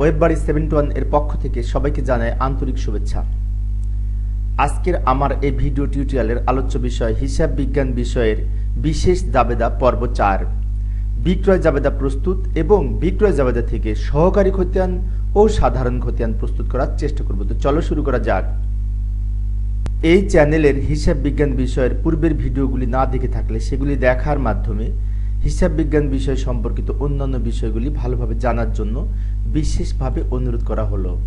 ওয়েববাড়ি seventy ওয়ানের পক্ষ থেকে সবাইকে জানায় আন্তরিক শুভেচ্ছা। আজকের আমার এই ভিডিও টিউটোরিয়ালের আলোচ্য বিষয় হিসাব বিজ্ঞান বিষয়ের বিশেষ জাবেদা পর্ব চার। বিক্রয় জাবেদা প্রস্তুত এবং বিক্রয় জাবেদা থেকে সহকারী খতিয়ান ও সাধারণ খতিয়ান প্রস্তুত করার চেষ্টা করব। তো চলো শুরু করা যাক। এই চ্যানেলের হিসাব বিজ্ঞান বিষয়ের পূর্বের ভিডিওগুলি না দেখে থাকলে সেগুলি দেখার মাধ্যমে হিসাব বিজ্ঞান বিষয় সম্পর্কিত অন্যান্য বিষয়গুলি ভালোভাবে জানার জন্য বিশেষভাবে অনুরোধ করা হলো।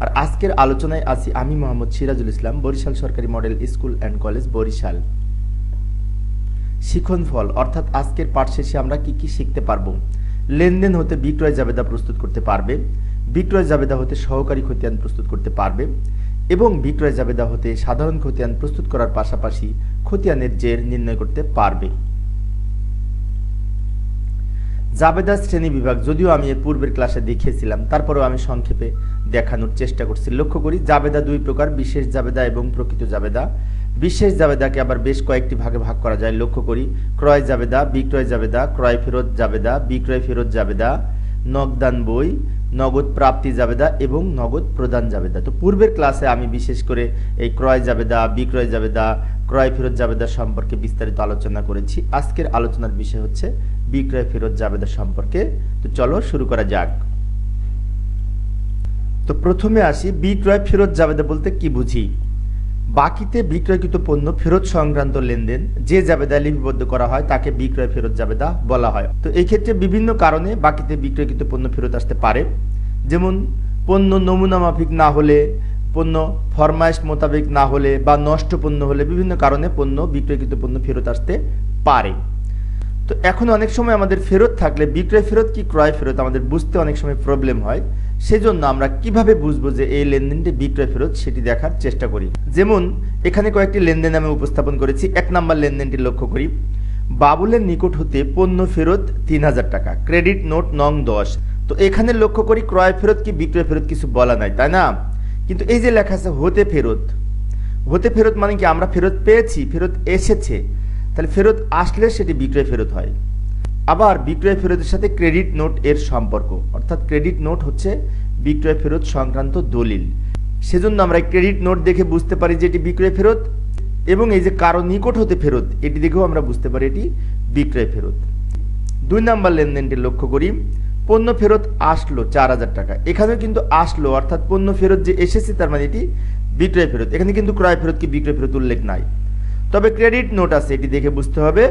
আর আজকের আলোচনায় আছি আমি মোহাম্মদ সিরাজুল ইসলাম, বরিশাল সরকারি model school and college, Barishal. শিখন ফল, অর্থাৎ আজকের পাঠ শেষে আমরা কি কি শিখতে পারব? লেনদেন হতে বিক্রয় জাবেদা প্রস্তুত করতে পারবে, বিক্রয় জাবেদা হতে সহকারী খতিয়ান প্রস্তুত করতে পারবে এবং বিক্রয় জাবেদা হতে সাধারণ খতিয়ান প্রস্তুত করার পাশাপাশি খতিয়ানের জের নির্ণয় করতে পারবে। জাবেদা শ্রেণি বিভাগ, যদিও আমি এর পূর্বের ক্লাসে দেখিয়েছিলাম, তারপরেও আমি সংক্ষেপে দেখানোর চেষ্টা করছি। লক্ষ্য করি, জাবেদা দুই প্রকার, বিশেষ জাবেদা এবং প্রকৃত জাবেদা। বিশেষ জাবেদাকে আবার বেশ কয়েকটি ভাগে ভাগ করা যায়। লক্ষ্য করি, ক্রয় জাবেদা, বিক্রয় জাবেদা, ক্রয় ফেরত জাবেদা, বিক্রয় ফেরত জাবেদা নগদান বই, নগদ প্রাপ্তি জাবেদা এবং নগদ প্রদান জাবেদা। তো পূর্বের ক্লাসে আমি বিশেষ করে এই ক্রয় জাবেদা, বিক্রয় জাবেদা, ক্রয় ফেরত জাবেদা সম্পর্কে বিস্তারিত আলোচনা করেছি। আজকের আলোচনার বিষয় হচ্ছে বিক্রয় ফেরত জাবেদা সম্পর্কে। তো চলো শুরু করা যাক। তো প্রথমে আসি, বিক্রয় ফেরত জাবেদা বলতে কি বুঝি? বাকিতে বিক্রয়কৃত পণ্য ফেরত সংক্রান্ত লেনদেন, যে জাবেদা লিপিবদ্ধ করা হয়, তাকে বিক্রয় ফেরত জাবেদা বলা হয়। তো এই ক্ষেত্রে বিভিন্ন কারণে বাকিতে বিক্রয়কৃত পণ্য ফেরত আসতে পারে। যেমন, পণ্য নমুনা মাফিক না হলে, পণ্য ফরমাইশ মোতাবেক না হলে বা নষ্ট পণ্য হলে বিভিন্ন কারণে পণ্য বিক্রয়কৃত পণ্য ফেরত আসতে পারে। তো এখন অনেক সময় আমাদের ফেরত থাকলে, বিক্রয় ফেরত কি ক্রয় ফেরত, আমাদের বুঝতে অনেক সময় প্রবলেম হয়। সেজন্য আমরা কীভাবে বুঝব যে এই লেনদেনটি বিক্রয় ফেরত, সেটি দেখার চেষ্টা করি। যেমন, এখানে কয়েকটি লেনদেন আমি উপস্থাপন করেছি। এক নাম্বার লেনদেনটি লক্ষ্য করি। বাবুলের নিকট হতে পণ্য ফেরত তিন হাজার টাকা, ক্রেডিট নোট নং দশ। তো এখানে লক্ষ্য করি, ক্রয় ফেরত কি, বিক্রয় ফেরত কিছু বলা নাই, তাই না? কিন্তু এই যে লেখা আছে, হতে ফেরত। হতে ফেরত মানে কি, আমরা ফেরত পেয়েছি, ফেরত এসেছে। তাহলে ফেরত আসলে সেটি বিক্রয় ফেরত হয়। আবার বিক্রয় ফেরতের সাথে ক্রেডিট নোট এর সম্পর্ক। অর্থাৎ ক্রেডিট নোট হচ্ছে বিক্রয় ফেরত সংক্রান্ত দলিল। সেজন্য আমরা ক্রেডিট নোট দেখে বুঝতে পারি যে এটি বিক্রয় ফেরত এবং এই যে কারও নিকট হতে ফেরত, এটি দেখেও আমরা বুঝতে পারি এটি বিক্রয় ফেরত। দুই নাম্বার লেনদেনটি লক্ষ্য করি। পণ্য ফেরত আসলো চার হাজার টাকা। এখানেও কিন্তু আসলো, অর্থাৎ পণ্য ফেরত যে এসেছে তার মানে এটি বিক্রয় ফেরত। এখানে কিন্তু ক্রয় ফেরত কি বিক্রয় ফেরত উল্লেখ নাই। তবে ক্রেডিট নোট আছে, এটি দেখে বুঝতে হবে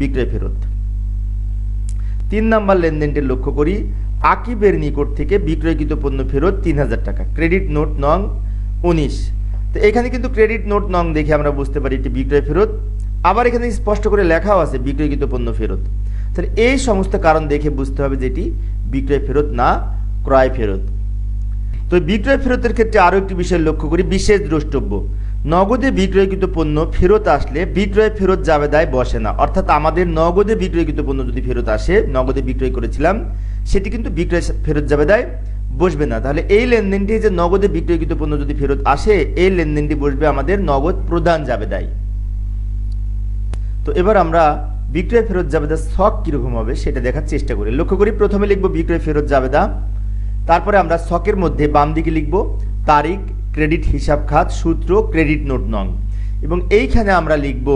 বিক্রয় ফেরত। তিন নাম্বার লেনদেনটি লক্ষ্য করি, আকিবের নিকট থেকে বিক্রয়কৃত পণ্য ফেরত তিন হাজার টাকা। ক্রেডিট নোট নং উনিশ। তো এখানে কিন্তু ক্রেডিট নোট নং দেখে আমরা বুঝতে পারি এটি বিক্রয় ফেরত। আবার এখানে স্পষ্ট করে লেখাও আছে বিক্রয়কৃত পণ্য ফেরত। তাহলে এই সমস্ত কারণ দেখে বুঝতে হবে যে এটি বিক্রয় ফেরত না ক্রয় ফেরত। তো বিক্রয় ফেরতের ক্ষেত্রে আরও একটি বিষয় লক্ষ্য করি, বিশেষ দ্রষ্টব্য। নগদে বিক্রয়কৃত পণ্য ফেরত আসলে বিক্রয় ফেরত জাবেদায় বসে না। অর্থাৎ আমাদের নগদে বিক্রয়কৃত পণ্য যদি ফেরত আসে, নগদে বিক্রয় করেছিলাম, সেটি কিন্তু বিক্রয় ফেরত জাবেদায় বসবে না। তাহলে এই লেনদেনটি যে নগদে বিক্রয়কৃত পণ্য যদি ফেরত আসে, এই লেনদেনটি বসবে আমাদের নগদ প্রদান জাবেদায়। তো এবার আমরা বিক্রয় ফেরত জাবেদা শখ কীরকম হবে সেটা দেখার চেষ্টা করি। লক্ষ্য করি প্রথমে লিখব বিক্রয় ফেরত জাবেদা, তারপরে আমরা শখের মধ্যে বাম দিকে লিখব তারিখ ক্রেডিট হিসাব খাত, সূত্র, ক্রেডিট নোট নং। এবং এইখানে আমরা লিখব,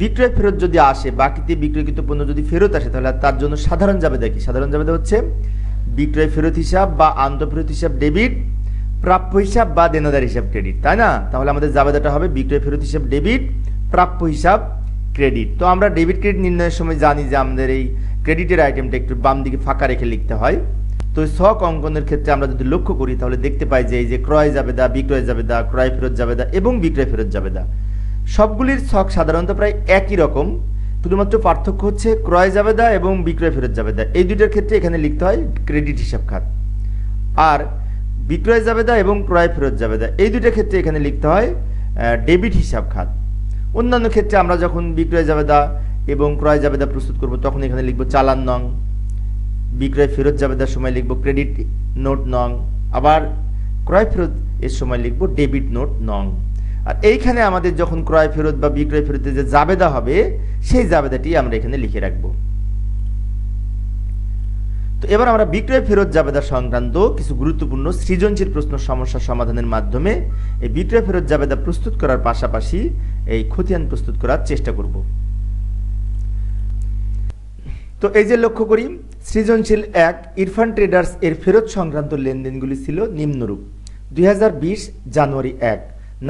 বিক্রয় ফেরত যদি আসে, বাকিতে বিক্রয়কৃত পণ্য যদি ফেরত আসে, তাহলে তার জন্য সাধারণ জাবেদা কি? সাধারণ জাবেদা হচ্ছে বিক্রয় ফেরত হিসাব বা আন্তঃফেরত হিসাব ডেবিট, প্রাপ্য হিসাব বা দেনাদার হিসাব ক্রেডিট, তাই না? তাহলে আমাদের জাবেদাটা হবে বিক্রয় ফেরত হিসাব ডেবিট, প্রাপ্য হিসাব ক্রেডিট। তো আমরা ডেবিট ক্রেডিট নির্ণয়ের সময় জানি যে আমাদের এই ক্রেডিটের আইটেমটা একটু বাম দিকে ফাঁকা রেখে লিখতে হয়। তো শখ অঙ্কনের ক্ষেত্রে আমরা যদি লক্ষ্য করি, তাহলে দেখতে পাই যে এই যে ক্রয় জাবেদা, বিক্রয় জাবেদা, ক্রয় ফেরত জাবেদা এবং বিক্রয় ফেরত জাবেদা, সবগুলির শখ সাধারণত প্রায় একই রকম। শুধুমাত্র পার্থক্য হচ্ছে ক্রয় জাবেদা এবং বিক্রয় ফেরত জাবেদা। এই দুইটার ক্ষেত্রে এখানে লিখতে হয় ক্রেডিট হিসাব খাত। আর বিক্রয় জাবেদা এবং ক্রয় ফেরত জাবেদা, এই দুইটার ক্ষেত্রে এখানে লিখতে হয় ডেবিট হিসাব খাত। অন্যান্য ক্ষেত্রে আমরা যখন বিক্রয় জাবেদা এবং ক্রয় জাবেদা প্রস্তুত করব, তখন এখানে লিখব চালান নং। বিক্রয় ফেরত জাবেদার সময় লিখব ক্রেডিট নোট নং। আবার ক্রয় ফেরত এর সময় লিখব ডেবিট নোট নং। আর এইখানে আমাদের যখন ক্রয় ফেরত বা বিক্রয় ফেরতের যে জাবেদা হবে, সেই জাবেদাটি আমরা এখানে লিখে রাখব। তো এবার আমরা বিক্রয় ফেরত জাবেদা সংক্রান্ত কিছু গুরুত্বপূর্ণ সৃজনশীল প্রশ্ন সমস্যা সমাধানের মাধ্যমে এই বিক্রয় ফেরত জাবেদা প্রস্তুত করার পাশাপাশি এই খতিয়ান প্রস্তুত করার চেষ্টা করব। তো এই যে লক্ষ্য করি সৃজনশীল এক ইরফান ট্রেডার্স এর ফেরত সংক্রান্ত লেনদেনগুলি ছিল নিম্নরূপ। দুই হাজার বিশ জানুয়ারি এক,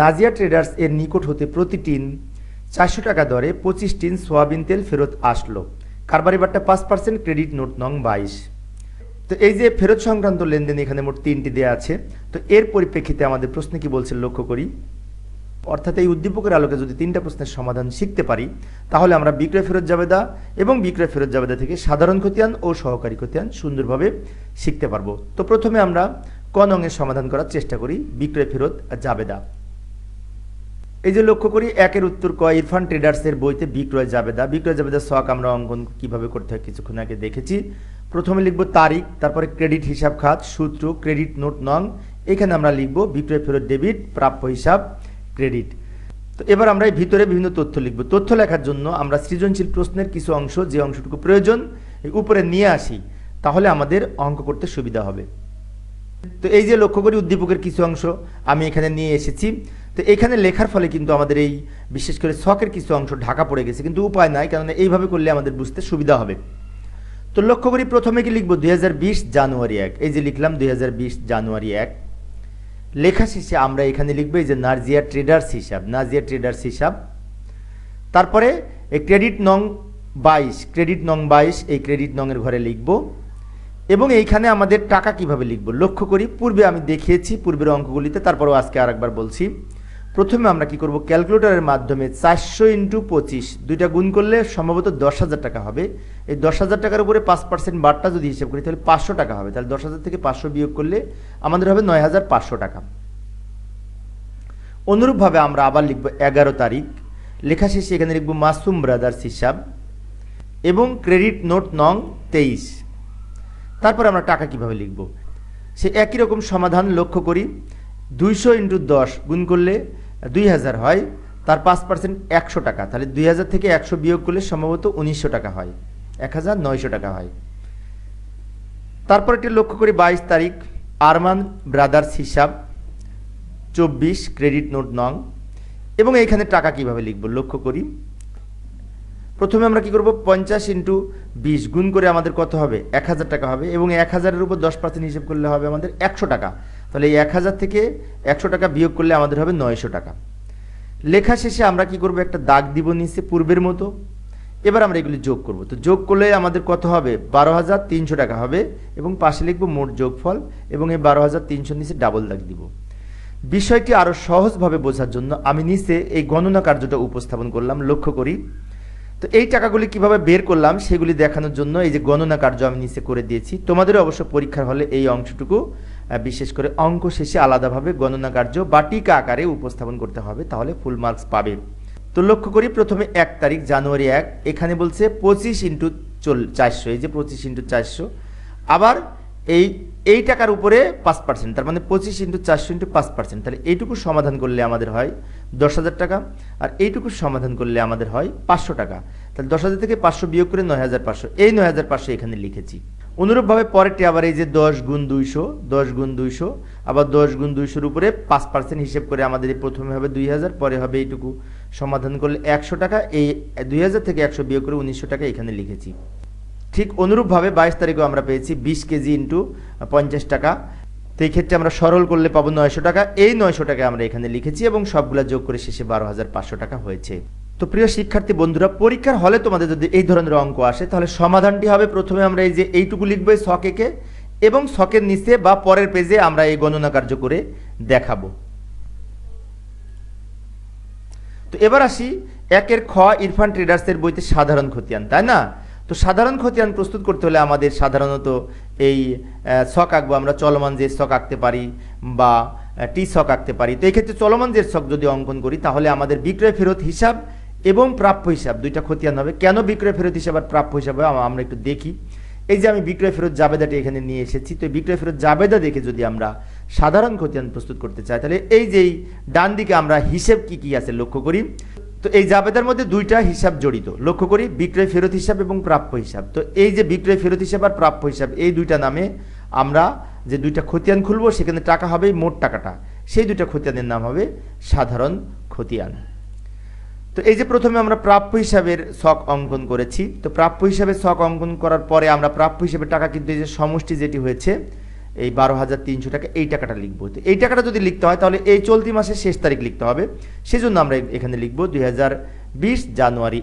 নাজিয়া ট্রেডার্স এর নিকট হতে প্রতি টিন চারশো টাকা দরে পঁচিশ টিন সোয়াবিন তেল ফেরত আসলো। কারবারি বাট্টা পাঁচ পার্সেন্ট ক্রেডিট নোট নং বাইশ। তো এই যে ফেরত সংক্রান্ত লেনদেন এখানে মোট তিনটি দেওয়া আছে, তো এর পরিপ্রেক্ষিতে আমাদের প্রশ্নে কি বলছে লক্ষ্য করি? অর্থাৎ এই উদ্দীপকের আলোকে যদি তিনটা প্রশ্নের সমাধান শিখতে পারি, তাহলে আমরা বিক্রয় ফেরত জাবেদা এবং বিক্রয় ফেরত জাবেদা থেকে সাধারণ খতিয়ান ও সহকারী খতিয়ান সুন্দরভাবে শিখতে পারব। তো প্রথমে আমরা ক নংয়ের সমাধান করার চেষ্টা করি, বিক্রয় ফেরত জাবেদা। এই যে লক্ষ্য করি, একের উত্তর ক, ইরফান ট্রেডার্সের বইতে বিক্রয় জাবেদা। বিক্রয় জাবেদা শখ আমরা অঙ্কন কীভাবে করতে হয় কিছুক্ষণ আগে দেখেছি। প্রথমে লিখব তারিখ, তারপরে ক্রেডিট হিসাব খাত, সূত্র, ক্রেডিট নোট নং, এখানে আমরা লিখব বিক্রয় ফেরত ডেবিট, প্রাপ্য হিসাব। ক্রেডিট তো এবার আমরা এই ভিতরে বিভিন্ন তথ্য লিখব। তথ্য লেখার জন্য আমরা সৃজনশীল প্রশ্নের কিছু অংশ, যে অংশটুকু প্রয়োজন উপরে নিয়ে আসি। তাহলে আমাদের অঙ্ক করতে সুবিধা হবে। তো এই যে লক্ষ্য করি উদ্দীপকের কিছু অংশ, আমি এখানে নিয়ে এসেছি। তো এখানে লেখার ফলে কিন্তু আমাদের এই বিশেষ করে শখের কিছু অংশ ঢাকা পড়ে গেছে, কিন্তু উপায় নাই কারণ এইভাবে করলে আমাদের বুঝতে সুবিধা হবে। তো লক্ষ্য করি প্রথমে কি লিখব? দুই হাজার বিশ জানুয়ারি এক। এই যে লিখলাম, দুই হাজার বিশ জানুয়ারি এক। লেখা শেষে আমরা এখানে লিখব যে নার্জিয়া ট্রেডার্স হিসাব, নার্জিয়া ট্রেডার্স হিসাব। তারপরে এই ক্রেডিট নং বাইশ, ক্রেডিট নং বাইশ, এই ক্রেডিট নংয়ের ঘরে লিখব। এবং এইখানে আমাদের টাকা কীভাবে লিখব? লক্ষ্য করি, পূর্বে আমি দেখিয়েছি পূর্বের অঙ্কগুলিতে, তারপরেও আজকে আরেকবার বলছি। প্রথমে আমরা কি করব? ক্যালকুলেটরের মাধ্যমে চারশো ইন্টু পঁচিশ, দুইটা গুণ করলে সম্ভবত দশ হাজার টাকা হবে। এই দশ হাজার টাকার উপরে পাঁচ পার্সেন্ট বারটা যদি হিসেব করি, তাহলে পাঁচশো টাকা হবে। তাহলে দশ হাজার থেকে পাঁচশো বিয়োগ করলে আমাদের হবে নয় হাজার পাঁচশো টাকা। অনুরূপভাবে আমরা আবার লিখব এগারো তারিখ। লেখা শেষে এখানে লিখব মাসুম ব্রাদার্স হিসাব এবং ক্রেডিট নোট নং তেইশ। তারপর আমরা টাকা কীভাবে লিখব? সে একই রকম সমাধান লক্ষ্য করি। দুইশো ইন্টু দশ গুণ করলে দুই হাজার হয়। তার পাঁচ পার্সেন্ট একশো টাকা। তাহলে দুই হাজার থেকে একশো বিয়োগ করলে সম্ভবত উনিশশো টাকা হয়। এক হাজার নয়শো টাকা হয়। তারপর এটি লক্ষ্য করি বাইশ তারিখ, আরমান ব্রাদার্স হিসাব, চব্বিশ ক্রেডিট নোট নং। এবং এইখানে টাকা কীভাবে লিখব লক্ষ্য করি। প্রথমে আমরা কি করব? পঞ্চাশ ইন্টু বিশ গুণ করে আমাদের কত হবে? এক হাজার টাকা হবে। এবং এক হাজারের উপর দশ পার্সেন্ট হিসেব করলে হবে আমাদের একশো টাকা। তাহলে এই এক হাজার থেকে একশো টাকা বিয়োগ করলে আমাদের হবে নয়শো টাকা। লেখা শেষে আমরা কি করব? একটা দাগ দিব নিচে পূর্বের মতো। এবার আমরা এগুলি যোগ করব। তো যোগ করলে আমাদের কত হবে? বারো হাজার তিনশো টাকা হবে এবং পাশে লিখব মোট যোগফল এবং এই বারো হাজার তিনশোর নিচে ডাবল দাগ দিব। বিষয়টি আরও সহজভাবে বোঝার জন্য আমি নিচে এই গণনা কার্যটা উপস্থাপন করলাম, লক্ষ্য করি। তো এই টাকাগুলি কীভাবে বের করলাম সেগুলি দেখানোর জন্য এই যে গণনা কার্য আমি নিচে করে দিয়েছি। তোমাদের অবশ্য পরীক্ষার হলে এই অংশটুকু বিশেষ করে অঙ্ক শেষে আলাদাভাবে গণনা কার্য বা টিকা আকারে উপস্থাপন করতে হবে, তাহলে ফুল মার্কস পাবে। তো লক্ষ্য করি প্রথমে এক তারিখ, জানুয়ারি এক, এখানে বলছে পঁচিশ ইন্টু চল, চারশো, এই যে পঁচিশ ইন্টু চারশো। আবার এই এই টাকার উপরে পাঁচ পার্সেন্ট তার মানে পঁচিশ ইন্টু চারশো ইন্টু পাঁচ পার্সেন্ট তাহলে এইটুকু সমাধান করলে আমাদের হয় দশ হাজার টাকা, আর এইটুকু সমাধান করলে আমাদের হয় পাঁচশো টাকা। তাহলে দশ হাজার থেকে পাঁচশো বিয়োগ করে নয় হাজার পাঁচশো, এই নয় হাজার পাঁচশো এখানে লিখেছি। অনুরূপভাবে পরেরটি আবার এই যে দশ গুণ দুইশো, দশ গুণ দুইশো, আবার দশ গুণ দুইশোর উপরে পাঁচ পার্সেন্ট হিসেব করে আমাদের প্রথমে হবে দুই হাজার, পরে হবে এইটুকু। সমাধান করলে একশো টাকা, এই দুই হাজার থেকে একশো বিয়োগ করে উনিশশো টাকা এখানে লিখেছি। ঠিক অনুরূপভাবে বাইশ তারিখেও আমরা পেয়েছি বিশ কেজি ইন্টু পঞ্চাশ টাকা। তো এই ক্ষেত্রে আমরা সরল করলে পাবো নয়শো টাকা। এই নয়শো টাকা আমরা এখানে লিখেছি এবং সবগুলা যোগ করে শেষে বারো হাজার পাঁচশো টাকা হয়েছে। তো প্রিয় শিক্ষার্থী বন্ধুরা, পরীক্ষার হলে তোমাদের যদি এই ধরনের অঙ্ক আসে, তাহলে সমাধানটি হবে প্রথমে আমরা এই যে এইটুকু লিখব এই শকেকে এবং শকের নিচে বা পরের পেজে আমরা এই গণনা কার্য করে দেখাবো। তো এবার আসি একের খ ইরফান ট্রেডার্সের বইতে সাধারণ খতিয়ান, তাই না? তো সাধারণ খতিয়ান প্রস্তুত করতে হলে আমাদের সাধারণত এই শক আঁকবো, আমরা চলমান যে শক আঁকতে পারি বা টি শক আঁকতে পারি। তো এই ক্ষেত্রে চলমান যে শক যদি অঙ্কন করি, তাহলে আমাদের বিক্রয় ফেরত হিসাব এবং প্রাপ্য হিসাব, দুইটা খতিয়ান হবে। কেন বিক্রয় ফেরত হিসাব আর প্রাপ্য হিসাব আমরা একটু দেখি। এই যে আমি বিক্রয় ফেরত জাবেদাটি এখানে নিয়ে এসেছি, তো বিক্রয় ফেরত জাবেদা দেখে যদি আমরা সাধারণ খতিয়ান প্রস্তুত করতে চাই, তাহলে এই যেই ডান দিকে আমরা হিসেব কি কি আছে লক্ষ্য করি, তো এই জাবেদার মধ্যে দুইটা হিসাব জড়িত। লক্ষ্য করি, বিক্রয় ফেরত হিসাব এবং প্রাপ্য হিসাব। তো এই যে বিক্রয় ফেরত হিসাব আর প্রাপ্য হিসাব, এই দুইটা নামে আমরা যে দুইটা খতিয়ান খুলবো, সেখানে টাকা হবে মোট টাকাটা। সেই দুইটা খতিয়ানের নাম হবে সাধারণ খতিয়ান। তো এই যে প্রথমে আমরা প্রাপ্য হিসাবের শখ অঙ্কন করেছি, তো প্রাপ্য হিসাবে শখ অঙ্কন করার পরে আমরা প্রাপ্য হিসাবে টাকা কিন্তু এই যে সমষ্টি যেটি হয়েছে, এই বারো হাজার তিনশো টাকা, এই টাকাটা লিখব। তো এই টাকাটা যদি লিখতে হয়, তাহলে এই চলতি মাসের শেষ তারিখ লিখতে হবে। সেজন্য আমরা এখানে লিখব দুই হাজার বিশ জানুয়ারি।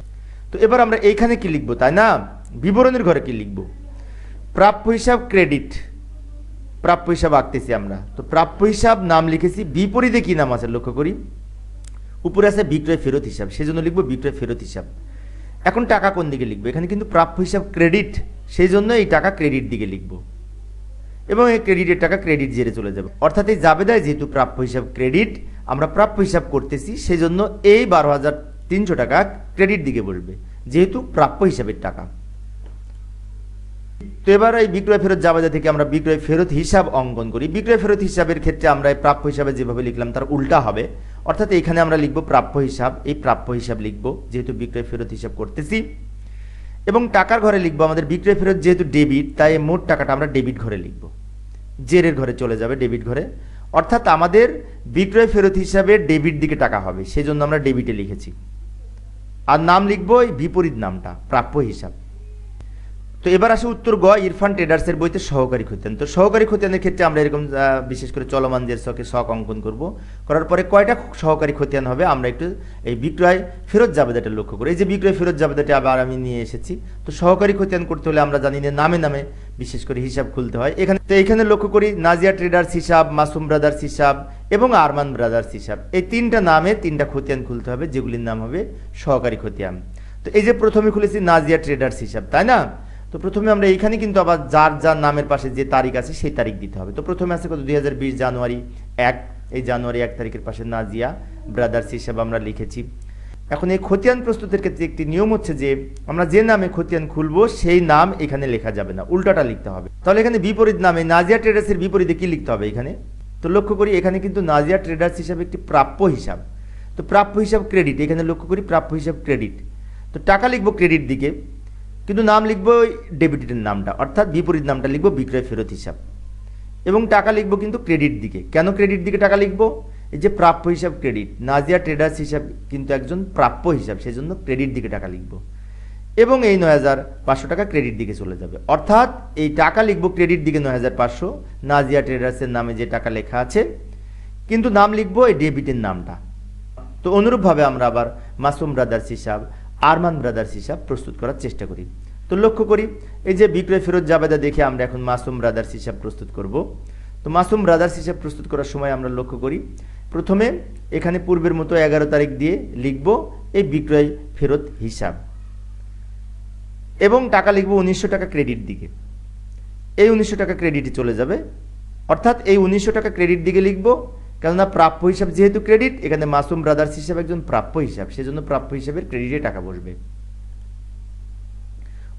তো এবার আমরা এইখানে কি লিখব, তাই না? বিবরণের ঘরে কি লিখব? প্রাপ্য হিসাব ক্রেডিট। প্রাপ্য হিসাব আঁকতেছি আমরা। তো প্রাপ্য হিসাব নাম লিখেছি, বিপরীতে কি নাম আছে, লক্ষ্য করি। উপরে আছে বিক্রয় ফেরত হিসাব সেই জন্য লিখব বিক্রয় ফেরত হিসাব। এখন টাকা কোন দিকে লিখব? এখানে কিন্তু প্রাপ্য হিসাব ক্রেডিট সেই জন্য এই টাকা ক্রেডিট দিকে লিখব। এবং এই ক্রেডিটের টাকা ক্রেডিট জেরে চলে যাবে। অর্থাৎ এই জাবেদায় যেহেতু প্রাপ্য হিসাব ক্রেডিট আমরা প্রাপ্য হিসাব করতেছি সেই জন্য এই বারো হাজার তিনশো টাকা ক্রেডিট দিকে বলবে, যেহেতু প্রাপ্য হিসাবের টাকা। তো এবার এই বিক্রয় ফেরত জাবেদা থেকে আমরা বিক্রয় ফেরত হিসাব অঙ্কন করি। বিক্রয় ফেরত হিসাবের ক্ষেত্রে আমরা এই প্রাপ্য হিসাবে যেভাবে লিখলাম, তার উল্টা হবে। অর্থাৎ এখানে আমরা লিখব প্রাপ্য হিসাব, এই প্রাপ্য হিসাব লিখব, যেহেতু বিক্রয় ফেরত হিসাব করতেছি। এবং টাকার ঘরে লিখব আমাদের বিক্রয় ফেরত যেহেতু ডেবিট, তাই মোট টাকাটা আমরা ডেবিট ঘরে লিখব। জেরের ঘরে চলে যাবে ডেবিট ঘরে। অর্থাৎ আমাদের বিক্রয় ফেরত হিসাবে ডেবিট দিকে টাকা হবে, সেজন্য আমরা ডেবিটে লিখেছি। আর নাম লিখব এই বিপরীত নামটা, প্রাপ্য হিসাব। তো এবার আসে উত্তর গ, ইরফান ট্রেডার্সের বইতে সহকারী খতিয়ান। তো সহকারী খতিয়ানের ক্ষেত্রে আমরা এরকম বিশেষ করে চলমান যে শখে শখ অঙ্কন করব। করার পরে কয়টা সহকারী খতিয়ান হবে আমরা একটু এই বিক্রয় ফেরত জাবেদাটা লক্ষ্য করি। এই যে বিক্রয় ফেরত জাবেদাটা আবার আমি নিয়ে এসেছি। তো সহকারী খতিয়ান করতে হলে আমরা জানি নামে নামে বিশেষ করে হিসাব খুলতে হয়। এখানে, তো এখানে লক্ষ্য করি নাজিয়া ট্রেডার্স হিসাব, মাসুম ব্রাদার্স হিসাব এবং আরমান ব্রাদার্স হিসাব। এই তিনটা নামে তিনটা খতিয়ান খুলতে হবে, যেগুলির নাম হবে সহকারী খতিয়ান। তো এই যে প্রথমে খুলেছি নাজিয়া ট্রেডার্স হিসাব, তাই না? তো প্রথমে আমরা এইখানে কিন্তু আবার যার যার নামের পাশে যে তারিখ আছে সেই তারিখ দিতে হবে। তো প্রথমে আছে কত? দুই হাজার বিশ জানুয়ারি এক। এই জানুয়ারি এক তারিখের পাশে নাজিয়া ব্রাদার্স হিসাবে আমরা লিখেছি। এখন এই খতিয়ান প্রস্তুতের ক্ষেত্রে একটি নিয়ম হচ্ছে যে, আমরা যে নামে খতিয়ান খুলবো, সেই নাম এখানে লেখা যাবে না, উল্টাটা লিখতে হবে। তাহলে এখানে বিপরীত নামে নাজিয়া ট্রেডার্সের বিপরীতে কি লিখতে হবে এখানে? তো লক্ষ্য করি এখানে কিন্তু নাজিয়া ট্রেডার্স হিসাবে একটি প্রাপ্য হিসাব। তো প্রাপ্য হিসাব ক্রেডিট এখানে লক্ষ্য করি প্রাপ্য হিসাব ক্রেডিট তো টাকা লিখব ক্রেডিট দিকে। কিন্তু নাম লিখব ডেবিটের নামটা, অর্থাৎ বিপরীত নামটা লিখব বিক্রয় ফেরত হিসাব। এবং টাকা লিখব কিন্তু ক্রেডিট দিকে। কেন ক্রেডিট দিকে টাকা লিখব? এই যে প্রাপ্য হিসাব ক্রেডিট, নাজিয়া ট্রেডার্স হিসাব কিন্তু একজন প্রাপ্য হিসাব সেই জন্য ক্রেডিট দিকে টাকা লিখব। এবং এই নয় হাজার পাঁচশো টাকা ক্রেডিট দিকে চলে যাবে। অর্থাৎ এই টাকা লিখব ক্রেডিট দিকে নয় হাজার পাঁচশো, নাজিয়া ট্রেডার্সের নামে যে টাকা লেখা আছে, কিন্তু নাম লিখব এই ডেবিটের নামটা। তো অনুরূপভাবে আমরা আবার মাসুম ব্রাদার্স হিসাব আরমান ব্রাদার্স হিসাব প্রস্তুত করার চেষ্টা করি। তো লক্ষ্য করি, এই যে বিক্রয় ফেরত জাবেদা দেখে আমরা এখন মাসুম ব্রাদার্স হিসাব প্রস্তুত করব। তো মাসুম ব্রাদার্স হিসাব প্রস্তুত করার সময় আমরা লক্ষ্য করি, প্রথমে এখানে পূর্বের মতো এগারো তারিখ দিয়ে লিখব এই বিক্রয় ফেরত হিসাব। এবং টাকা লিখব উনিশশো টাকা ক্রেডিট দিকে। এই উনিশশো টাকা ক্রেডিটে চলে যাবে। অর্থাৎ এই উনিশশো টাকা ক্রেডিট দিকে লিখব কেননা প্রাপ্য হিসাব যেহেতু ক্রেডিট এখানে মাসুম ব্রাদার্স হিসাবে একজন প্রাপ্য হিসাব, সেজন্য প্রাপ্য হিসাবের ক্রেডিটে টাকা বসবে।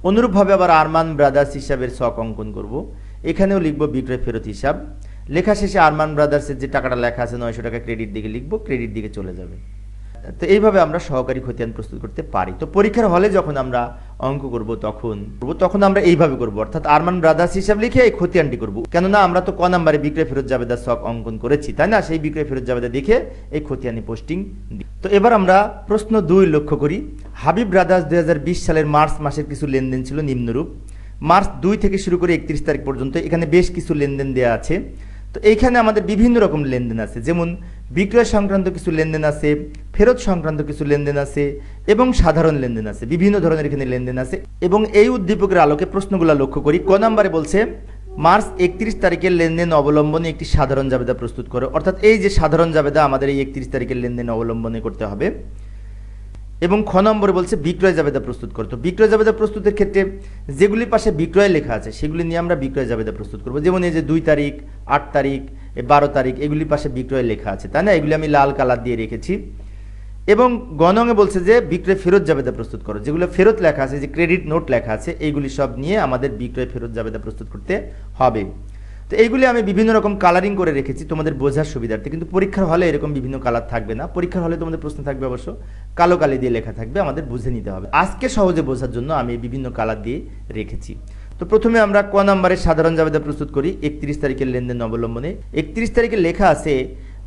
অনুরূপভাবে আবার আরমান ব্রাদার্স হিসাবের শখ অঙ্কন করব। এখানেও লিখব বিক্রয় ফেরত হিসাব। লেখা শেষে আরমান ব্রাদার্সের যে টাকাটা লেখা আছে, নয়শো টাকা ক্রেডিট দিকে লিখব ক্রেডিট দিকে চলে যাবে। তো এইভাবে আমরা সহকারী খতিয়ান প্রস্তুত করতে পারি। তো পরীক্ষার হলে যখন আমরা অঙ্ক করব তখন করব, তখন আমরা এইভাবে করব। অর্থাৎ আরমান ব্রাদার্স হিসাব লিখে এই খতিয়ানটি করব। কেননা আমরা তো ক নাম্বারে বিক্রয় ফেরত জাবেদার শখ অঙ্কন করেছি, তাই না? সেই বিক্রয় ফেরত জাবেদা দেখে এই খতিয়ানি পোস্টিং তো এবার আমরা প্রশ্ন দুই লক্ষ্য করি। হাবিব ব্রাদার্স দুই হাজার বিশ সালের মার্চ মাসের কিছু লেনদেন ছিল নিম্নরূপ। মার্চ দুই থেকে শুরু করে একত্রিশ তারিখ পর্যন্ত এখানে বেশ কিছু লেনদেন দেওয়া আছে। তো এইখানে আমাদের বিভিন্ন রকম লেনদেন আছে। যেমন বিক্রয় সংক্রান্ত কিছু লেনদেন আছে, ফেরত সংক্রান্ত কিছু লেনদেন আছে এবং সাধারণ লেনদেন আছে, বিভিন্ন ধরনের এখানে লেনদেন আছে এবং এই উদ্দীপকের আলোকে প্রশ্নগুলো লক্ষ্য করি। ক নম্বরে বলছে, মার্চ একত্রিশ তারিখের লেনদেন অবলম্বনে একটি সাধারণ জাবেদা প্রস্তুত করো। অর্থাৎ এই যে সাধারণ জাবেদা আমাদের এই একত্রিশ তারিখের লেনদেন অবলম্বনে করতে হবে এবং খ নম্বরে বলছে বিক্রয় জাবেদা প্রস্তুত করতো বিক্রয় জাবেদা প্রস্তুতের ক্ষেত্রে যেগুলির পাশে বিক্রয় লেখা আছে, সেগুলি নিয়ে আমরা বিক্রয় জাবেদা প্রস্তুত করব। যেমন এই যে দুই তারিখ, আট তারিখ বারো তারিখ এগুলির পাশে বিক্রয় লেখা আছে, তাই না? এগুলি আমি লাল কালার দিয়ে রেখেছি। এবং গণঙে বলছে যে বিক্রয় ফেরত জাবেদা প্রস্তুত করো। যেগুলো ফেরত লেখা আছে, যে ক্রেডিট নোট লেখা আছে, এইগুলি সব নিয়ে আমাদের বিক্রয় ফেরত জাবেদা প্রস্তুত করতে হবে। তো এইগুলি আমি বিভিন্ন রকম কালারিং করে রেখেছি তোমাদের বোঝার সুবিধার্থে। কিন্তু পরীক্ষার হলে এরকম বিভিন্ন কালার থাকবে না। পরীক্ষার হলে তোমাদের প্রশ্ন থাকবে অবশ্য, কালো কালি দিয়ে লেখা থাকবে, আমাদের বুঝে নিতে হবে। আজকে সহজে বোঝার জন্য আমি বিভিন্ন কালার দিয়ে রেখেছি। তো প্রথমে আমরা ক নম্বরের সাধারণ জাবেদা প্রস্তুত করি, একত্রিশ তারিখের লেনদেন অবলম্বনে। একত্রিশ তারিখে লেখা আছে,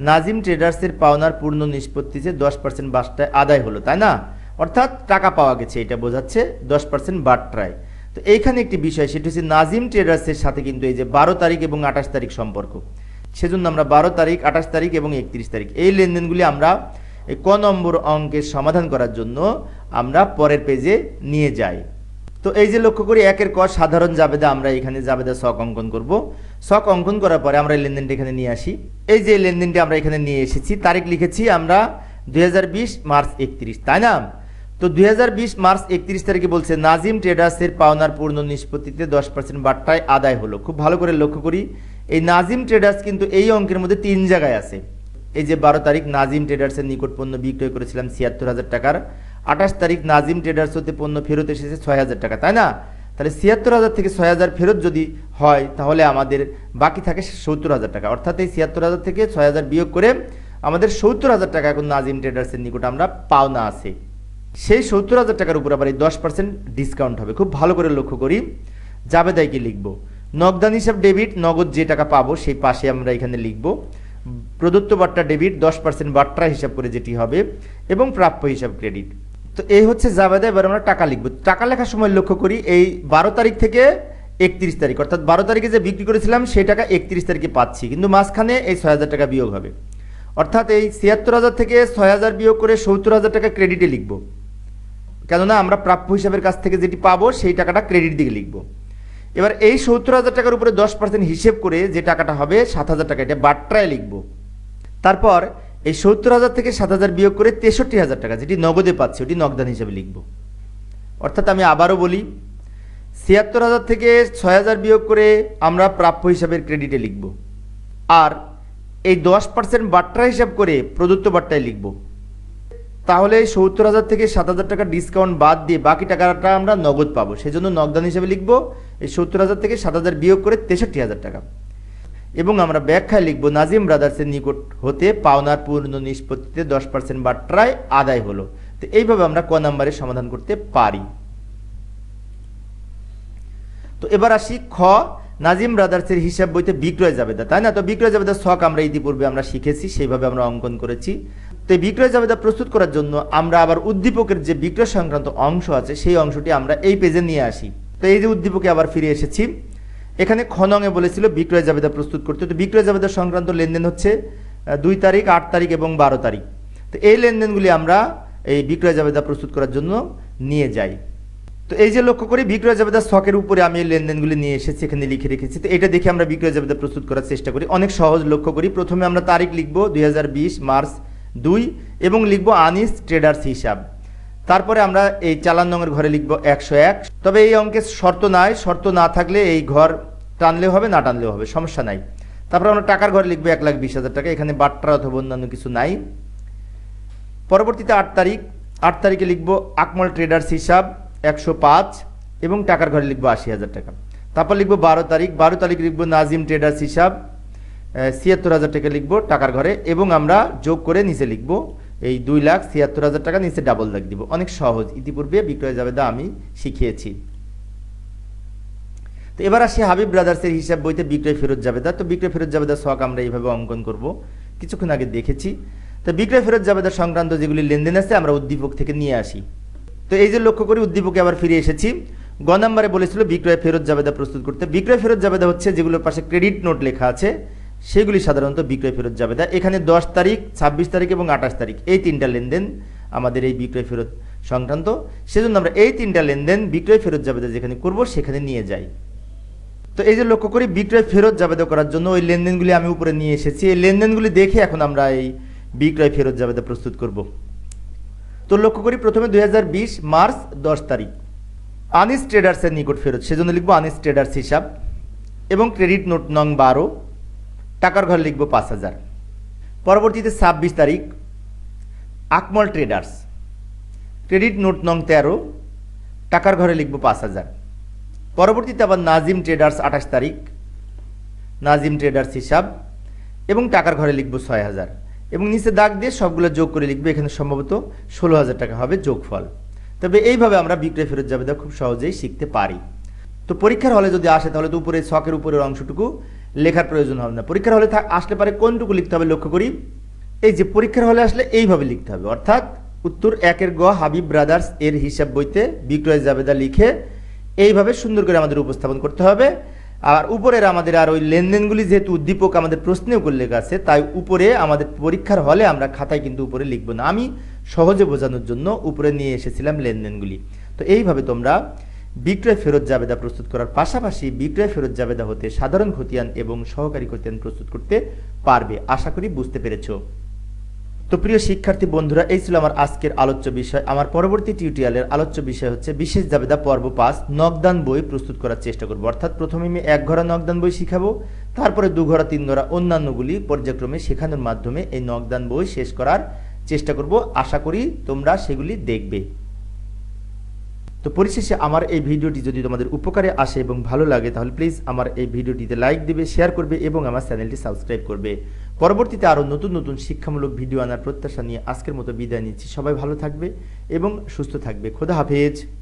নাজিম ট্রেডার্সের পাওনার পূর্ণ নিষ্পত্তিতে দশ পার্সেন্ট বাসটায় আদায় হলো তাই না? অর্থাৎ টাকা পাওয়া গেছে, এটা বোঝাচ্ছে দশ পার্সেন্ট বাট্রায় তো এইখানে একটি বিষয়, সেটি হচ্ছে নাজিম ট্রেডার্সের সাথে কিন্তু এই যে বারো তারিখ এবং আঠাশ তারিখ সম্পর্ক। সেজন্য আমরা বারো তারিখ, আঠাশ তারিখ এবং একত্রিশ তারিখ, এই লেনদেনগুলি আমরা ক নম্বর অঙ্কের সমাধান করার জন্য আমরা পরের পেজে নিয়ে যাই। তো এই যে লক্ষ্য করি, একের ক সাধারণ জাবেদা আমরা এখানে জাবেদা শখ অঙ্কন করব। শখ অঙ্কন করার পরে আমরা এই লেনদেনটা এখানে নিয়ে আসি। এই যে লেনদেনটি আমরা এখানে নিয়ে এসেছি, তারিখ লিখেছি আমরা দুই হাজার বিশ মার্চ একত্রিশ, তাই না? তো দুই হাজার বিশ মার্চ একত্রিশ তারিখে বলছে, নাজিম ট্রেডার্সের পাওনার পূর্ণ নিষ্পত্তিতে দশ পার্সেন্ট বাট্টায় আদায় হলো। খুব ভালো করে লক্ষ্য করি, এই নাজিম ট্রেডার্স কিন্তু এই অঙ্কের মধ্যে তিন জায়গায় আছে। এই যে বারো তারিখ নাজিম ট্রেডার্সের নিকট পণ্য বিক্রয় করেছিলাম ছিয়াত্তর হাজার টাকার, আঠাশ তারিখ নাজিম ট্রেডার্স হতে পণ্য ফেরত এসেছে ছয় হাজার টাকা, তাই না? তাহলে ছিয়াত্তর হাজার থেকে ছয় হাজার ফেরত যদি হয়, তাহলে আমাদের বাকি থাকে সত্তর হাজার টাকা। অর্থাৎ এই ছিয়াত্তর হাজার থেকে ছয় হাজার বিয়োগ করে আমাদের সত্তর হাজার টাকা এখন নাজিম ট্রেডার্সের নিকট আমরা পাওনা আছে। সেই সত্তর হাজার টাকার উপর আবার এই দশ পার্সেন্ট ডিসকাউন্ট হবে। খুব ভালো করে লক্ষ্য করি। জাবেদায় কি লিখব? নগদান হিসাব ডেবিট নগদ যে টাকা পাবো সেই পাশে আমরা এখানে লিখব। প্রদত্ত বাট্টা ডেবিট দশ পার্সেন্ট বাট্টা হিসাব করে যেটি হবে এবং প্রাপ্য হিসাব ক্রেডিট তো এই হচ্ছে জাবেদা, এবার আমরা টাকা লিখব। টাকা লেখার সময় লক্ষ্য করি, এই বারো তারিখ থেকে একত্রিশ তারিখ, অর্থাৎ বারো তারিখে যে বিক্রি করেছিলাম সেই টাকা একত্রিশ তারিখে পাচ্ছি, কিন্তু মাঝখানে এই ছয় হাজার টাকা বিয়োগ হবে। অর্থাৎ এই ছিয়াত্তর হাজার থেকে ছয় হাজার বিয়োগ করে সত্তর হাজার টাকা ক্রেডিটে লিখব। কেননা আমরা প্রাপ্য হিসাবের কাছ থেকে যেটি পাবো, সেই টাকাটা ক্রেডিট দিকে লিখব। এবার এই সত্তর হাজার টাকার উপরে দশ পার্সেন্ট হিসেব করে যে টাকাটা হবে, সাত হাজার টাকা, এটা বাট্রায় লিখব। তারপর এই সত্তর হাজার থেকে সাত হাজার বিয়োগ করে তেষট্টি হাজার টাকা, যেটি নগদে পাচ্ছি, ওটি নগদান হিসাবে লিখব। অর্থাৎ আমি আবারও বলি, ছিয়াত্তর হাজার থেকে ছয় হাজার বিয়োগ করে আমরা প্রাপ্য হিসাবের ক্রেডিটে লিখব। আর এই দশ পার্সেন্ট বাট্টা হিসাব করে প্রদত্ত বাট্টায় লিখব। তাহলে সত্তর হাজার থেকে সাত হাজার টাকা ডিসকাউন্ট বাদ দিয়ে বাকি টাকাটা আমরা নগদ পাবো। সেজন্য নগদান হিসেবে লিখব, এই সত্তর হাজার থেকে সাত হাজার বিয়োগ করে তেষট্টি হাজার টাকা। এবং আমরা ব্যাখ্যায় লিখব, নাজিম ব্রাদার্সের নিকট হতে পাওনার পূর্ণ নিষ্পত্তিতে দশ পার্সেন্ট বাট্রায় আদায় হলো। তো এইভাবে আমরা ক নাম্বারে সমাধান করতে পারি। তো এবার আসি খ, নাজিম ব্রাদার্সের হিসাব বইতে বিক্রয় জাবেদা। তাই না? তো বিক্রয় জাবেদা শখ আমরা ইতিপূর্বে আমরা শিখেছি, সেইভাবে আমরা অঙ্কন করেছি। তো বিক্রয় জাবেদা প্রস্তুত করার জন্য আমরা আবার উদ্দীপকের যে বিক্রয় সংক্রান্ত অংশ আছে, সেই অংশটি আমরা এই পেজে নিয়ে আসি। তো এই যে উদ্দীপকে আবার ফিরে এসেছি, এখানে খনঙে বলেছিল বিক্রয় জাবেদা প্রস্তুত করতে। তো বিক্রয় জাবেদা সংক্রান্ত লেনদেন হচ্ছে দুই তারিখ, আট তারিখ এবং বারো তারিখ। তো এই লেনদেনগুলি আমরা এই বিক্রয় জাবেদা প্রস্তুত করার জন্য নিয়ে যাই। তো এই যে লক্ষ্য করি, বিক্রয় জাবেদা শখের উপরে আমি এই লেনদেনগুলি নিয়ে এসেছি, এখানে লিখে রেখেছি। তো এটা দেখে আমরা বিক্রয় জাবেদা প্রস্তুত করার চেষ্টা করি। অনেক সহজ লক্ষ্য করি। প্রথমে আমরা তারিখ লিখব দুই হাজার বিশ মার্চ দুই, এবং লিখব আনিস ট্রেডার্স হিসাব। তারপরে আমরা এই চালান নঙের ঘরে লিখব একশো এক। তবে এই অঙ্কের শর্ত নাই, শর্ত না থাকলে এই ঘর টানলেও হবে, না টানলেও হবে, সমস্যা নাই। তারপরে আমরা টাকার ঘরে লিখব এক লাখ বিশ হাজার টাকা, এখানে বাট্টা অথবা অন্যান্য কিছু নাই। পরবর্তীতে আট তারিখ, আট তারিখে লিখব আকমল ট্রেডার্স হিসাব একশো পাঁচ, এবং টাকার ঘরে লিখব আশি হাজার টাকা। তারপর লিখব বারো তারিখ বারো তারিখ লিখব নাজিম ট্রেডার্স হিসাব ছিয়াত্তর হাজার টাকা লিখব টাকার ঘরে এবং আমরা যোগ করে নিচে লিখব। এই দুই লাখ ছিয়াত্তর হাজার টাকা নিচে ডাবল লাখ দিব। অনেক সহজ। ইতিপূর্বে বিক্রয় জাবেদা আমি শিখিয়েছি। তো এবার আসি হাবিব ব্রাদার্সের হিসাব বইতে বিক্রয় ফেরত জাবেদা। তো বিক্রয় ফেরত জাবেদা শখ আমরা এইভাবে অঙ্কন করব। কিছুক্ষণ আগে দেখেছি। তো বিক্রয় ফেরত জাবেদা সংক্রান্ত যেগুলি লেনদেন আছে আমরা উদ্দীপক থেকে নিয়ে আসি। তো এই যে লক্ষ্য করি উদ্দীপকে আবার ফিরে এসেছি। গ নাম্বারে বলেছিল বিক্রয় ফেরত জাবেদা প্রস্তুত করতে। বিক্রয় ফেরত জাবেদা হচ্ছে যেগুলোর পাশে ক্রেডিট নোট লেখা আছে। সেগুলি সাধারণত বিক্রয় ফেরত জাবেদা এখানে দশ তারিখ, ছাব্বিশ তারিখ এবং আঠাশ তারিখ, এই তিনটা লেনদেন আমাদের এই বিক্রয় ফেরত সংক্রান্ত। সেজন্য আমরা এই তিনটা লেনদেন বিক্রয় ফেরত জাবেদা যেখানে করব, সেখানে নিয়ে যাই। তো এই যে লক্ষ্য করি, বিক্রয় ফেরত জাবেদা করার জন্য ওই লেনদেনগুলি আমি উপরে নিয়ে এসেছি। এই লেনদেনগুলি দেখে এখন আমরা এই বিক্রয় ফেরত জাবেদা প্রস্তুত করব। তো লক্ষ্য করি, প্রথমে দুই হাজার বিশ মার্চ, দশ তারিখ। আনিস ট্রেডার্সের নিকট ফেরত, সেজন্য লিখব আনিস ট্রেডার্স হিসাব এবং ক্রেডিট নোট নং বারো। টাকার ঘরে লিখব পাঁচ হাজার। পরবর্তীতে ছাব্বিশ তারিখ, আকমল ট্রেডার্স। ক্রেডিট নোট নং তেরো, টাকার ঘরে লিখব পাঁচ হাজার। পরবর্তীতে আবার নাজিম ট্রেডার্স আঠাশ তারিখ, নাজিম ট্রেডার্স হিসাব এবং টাকার ঘরে লিখব ছয় হাজার। এবং নিচে দাগ দিয়ে সবগুলো যোগ করে লিখবে, এখানে সম্ভবত ষোলো হাজার টাকা হবে যোগফল। তবে এইভাবে আমরা বিক্রয় ফেরত জাবেদা খুব সহজেই শিখতে পারি। তো পরীক্ষার হলে যদি আসে, তাহলে তো উপরে ছকের উপরের অংশটুকু লেখার প্রয়োজন হবে না। পরীক্ষার হলে আসলে পারে কোনটুকু লিখতে হবে লক্ষ্য করি? এই যে পরীক্ষার হলে আসলে এইভাবে লিখতে হবে। অর্থাৎ উত্তর একের গ, হাবিব ব্রাদার্স এর হিসাব বইতে বিক্রয় জাবেদা লিখে এইভাবে সুন্দর করে আমাদের উপস্থাপন করতে হবে। আর উপরের আমাদের আর ওই লেনদেনগুলি যেহেতু উদ্দীপক আমাদের প্রশ্নে উল্লেখ আছে, তাই উপরে আমাদের পরীক্ষার হলে আমরা খাতায় কিন্তু উপরে লিখব না। আমি সহজে বোঝানোর জন্য উপরে নিয়ে এসেছিলাম লেনদেনগুলি। তো এইভাবে তোমরা বিক্রয় ফেরত জাবেদা প্রস্তুত করার পাশাপাশি বিক্রয় ফেরত জাবেদা হতে সাধারণ খতিয়ান এবং সহকারী খতিয়ান প্রস্তুত করতে পারবে। আশা করি বুঝতে পেরেছ। তো প্রিয় শিক্ষার্থী বন্ধুরা, এই ছিল আমার আজকের আলোচ্য বিষয়। আমার পরবর্তী টিউটোরিয়ালের আলোচ্য বিষয় হচ্ছে বিশেষ জাবেদা পর্ব পাঁচ নকদান বই প্রস্তুত করার চেষ্টা করব। অর্থাৎ প্রথমে আমি এক ঘরা নকদান বই শিখাবো, তারপরে দু ঘরা তিন ঘরা অন্যান্যগুলি পর্যায়ক্রমে শেখানোর মাধ্যমে এই নকদান বই শেষ করার চেষ্টা করব। আশা করি তোমরা সেগুলি দেখবে। তো পরিশেষে আমার এই ভিডিওটি যদি তোমাদের উপকারে আসে এবং ভালো লাগে, তাহলে প্লিজ আমার এই ভিডিওটিতে লাইক দেবে শেয়ার করবে এবং আমার চ্যানেলটি সাবস্ক্রাইব করবে। পরবর্তীতে আরও নতুন নতুন শিক্ষামূলক ভিডিও আনার প্রত্যাশা নিয়ে আজকের মতো বিদায় নিচ্ছি। সবাই ভালো থাকবে এবং সুস্থ থাকবে। খোদা হাফেজ।